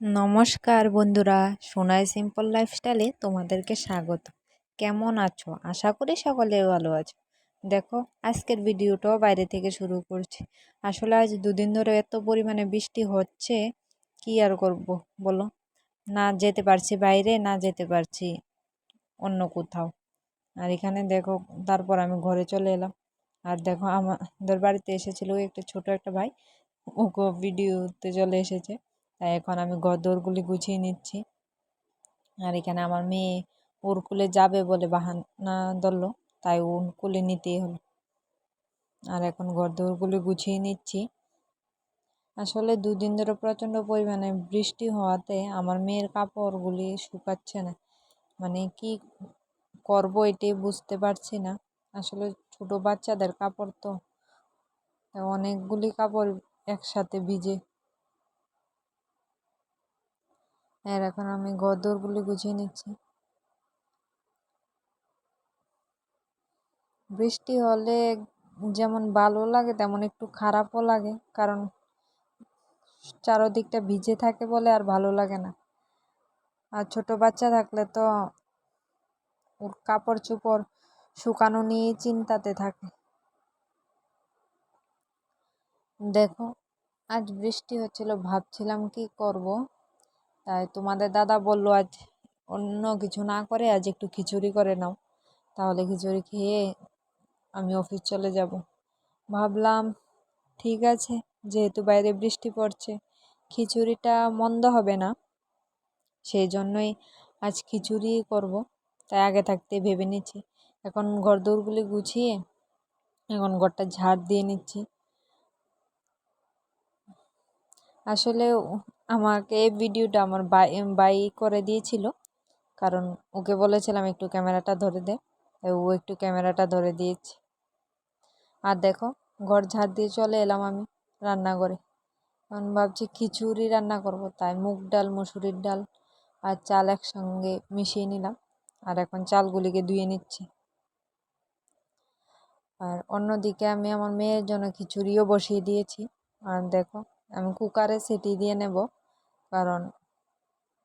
নমস্কার বন্ধুরা সোনায় সিম্পল লাইফস্টাইলে তোমাদেরকে স্বাগত। কেমন আছো? আশা করি সকলে ভালো আছো। দেখো, আজকের ভিডিওটাও বাইরে থেকে শুরু করছি। আসলে আজ দুদিন ধরে এত পরিমাণে বৃষ্টি হচ্ছে, কি আর করব বলো? না যেতে পারছি বাইরে, না যেতে পারছি অন্য কোথাও। আর এখানে দেখো, তারপর আমি ঘরে চলে এলাম। আর দেখো, আমাদের বাড়িতে এসেছিল একটা ছোট একটা ভাই ওকে ভিডিওতে চলে এসেছে। তাই এখন আমি গদরগুলি গুছিয়ে নিচ্ছি। আর এখানে আমার মেয়ে ওর কুলে যাবে বলে বাহানা ধরলো, তাই ওর কুলে নিতেই হলো। আর এখন গদরগুলি গুছিয়ে নিচ্ছি। আসলে দুদিন ধরে প্রচণ্ড পরিমাণে বৃষ্টি হওয়াতে আমার মেয়ের কাপড়গুলি শুকাচ্ছে না। মানে কি করব এটি বুঝতে পারছি না। আসলে ছোট বাচ্চাদের কাপড় তো অনেকগুলি কাপড় একসাথে ভিজে আর এখন আমি গদরগুলি গুছিয়ে নিচ্ছি। বৃষ্টি হলে যেমন ভালো লাগে, তেমন একটু খারাপও লাগে, কারণ চারোদিকটা ভিজে থাকে বলে আর ভালো লাগে না। আর ছোট বাচ্চা থাকলে তো ওর কাপড় চোপড় শুকানো নিয়ে চিন্তাতে থাকে। দেখো, আজ বৃষ্টি হচ্ছিল, ভাবছিলাম কি করব? তাই তোমাদের দাদা বলল আজ অন্য কিছু না করে আজ একটু খিচুড়ি করে নাও। তাহলে খিচুড়ি খেয়ে আমি অফিস চলে যাব। ভাবলাম, ঠিক আছে, যেহেতু বাইরে বৃষ্টি পড়ছে, খিচুড়িটা মন্দ হবে না। সেই জন্যই আজ খিচুড়ি করব। তাই আগে থাকতে ভেবে নিচ্ছি। এখন ঘর দৌড়গুলি গুছিয়ে এখন ঘরটা ঝাড় দিয়ে নিচ্ছি। আসলে আমাকে ভিডিওটা আমার বাই বাই করে দিয়েছিল। কারণ ওকে বলেছিলাম একটু ক্যামেরাটা ধরে দে। ও একটু ক্যামেরাটা ধরে দিয়েছে। আর দেখো, ঘর ঝাড় দিয়ে চলে এলাম আমি রান্নাঘরে। এখন ভাবছি খিচুড়ি রান্না করব। তাই মুগ ডাল, মুসুরির ডাল আর চাল একসঙ্গে মিশিয়ে নিলাম। আর এখন চালগুলিকে ধুয়ে নিচ্ছি। আর অন্যদিকে আমি আমার মেয়ের জন্য খিচুড়িও বসিয়ে দিয়েছি। আর দেখো, আমি কুকারে সিটি দিয়ে নেব। কারণ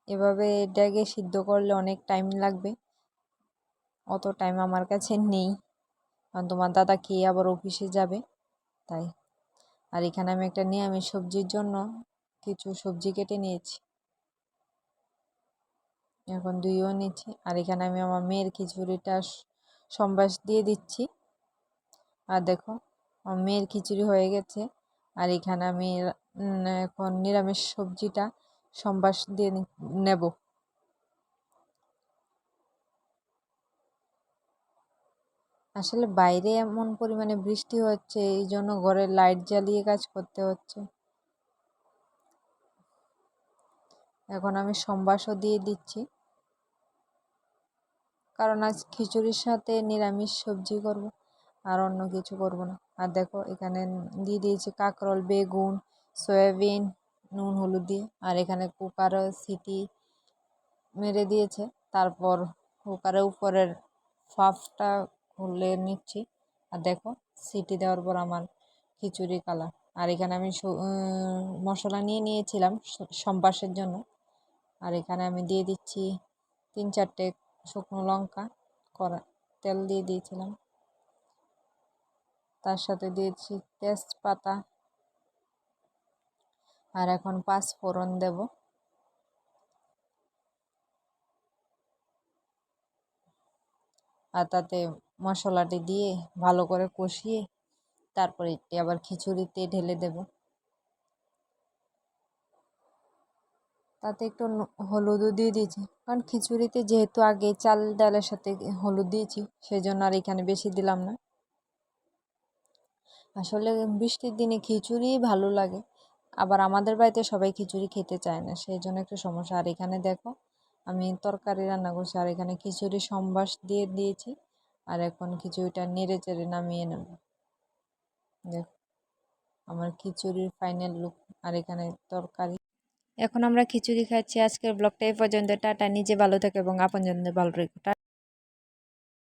এভাবে এটাকে সিদ্ধ করলে অনেক টাইম লাগবে। অত টাইম আমার কাছে নেই। কারণ তোমার দাদা খেয়ে আবার অফিসে যাবে, তাই। আর এখানে আমি একটা নিরামিষ সবজির জন্য কিছু সবজি কেটে নিয়েছি। এখন দুইও নিচ্ছি। আর এখানে আমি আমার মেয়ের খিচুড়িটা সম্বাস দিয়ে দিচ্ছি। আর দেখো, আমার মেয়ের খিচুড়ি হয়ে গেছে। আর এখানে আমি এখন নিরামিষ সবজিটা সম্বাস দিয়ে নেব। আসলে বাইরে এমন পরিমাণে বৃষ্টি হচ্ছে, এই জন্য ঘরে লাইট জ্বালিয়ে কাজ করতে হচ্ছে। এখন আমি সম্বাসও দিয়ে দিচ্ছি। কারণ আজ খিচুড়ির সাথে নিরামিষ সবজি করব, আর অন্য কিছু করব না। আর দেখো, এখানে দিয়ে দিয়েছি কাঁকরোল, বেগুন, সয়াবিন নুন, হলুদ দিয়ে। আর এখানে কুকারও সিটি মেরে দিয়েছে। তারপর কুকারের উপরের ফাফটা খুলে নিচ্ছি। আর দেখো, সিটি দেওয়ার পর আমার খিচুড়ি কালার। আর এখানে আমি মশলা নিয়ে নিয়েছিলাম সম্বাসের জন্য। আর এখানে আমি দিয়ে দিচ্ছি তিন চারটে শুকনো লঙ্কা করা তেল দিয়ে দিয়েছিলাম। তার সাথে দিয়েছি তেজপাতা আর এখন পাঁচ ফোড়ন দেব। আর তাতে মশলাটি দিয়ে ভালো করে কষিয়ে তারপরে এটি আবার খিচুড়িতে ঢেলে দেব। তাতে একটু হলুদও দিয়ে দিয়েছি। কারণ খিচুড়িতে যেহেতু আগে চাল ডালের সাথে হলুদ দিয়েছি সেই জন্য আর এখানে বেশি দিলাম না। আসলে বৃষ্টির দিনে খিচুড়ি ভালো লাগে। আবার আমাদের বাড়িতে সবাই খিচুড়ি খেতে চায় না, সেই জন্য একটু সমস্যা। আর এখানে দেখো, আমি তরকারি রান্না করছি, আর এখানে খিচুড়ি সম্বাস দিয়ে দিয়েছি, আর এখন খিচুড়িটা নেড়ে চেড়ে নামিয়ে নেব। দেখো, আমার খিচুড়ির ফাইনাল লুক আর এখানে তরকারি। এখন আমরা খিচুড়ি খাচ্ছি, আজকের ব্লগটা এই পর্যন্ত। টাটা, নিজে ভালো থাকে এবং আপনজনদের ভালো রেখো।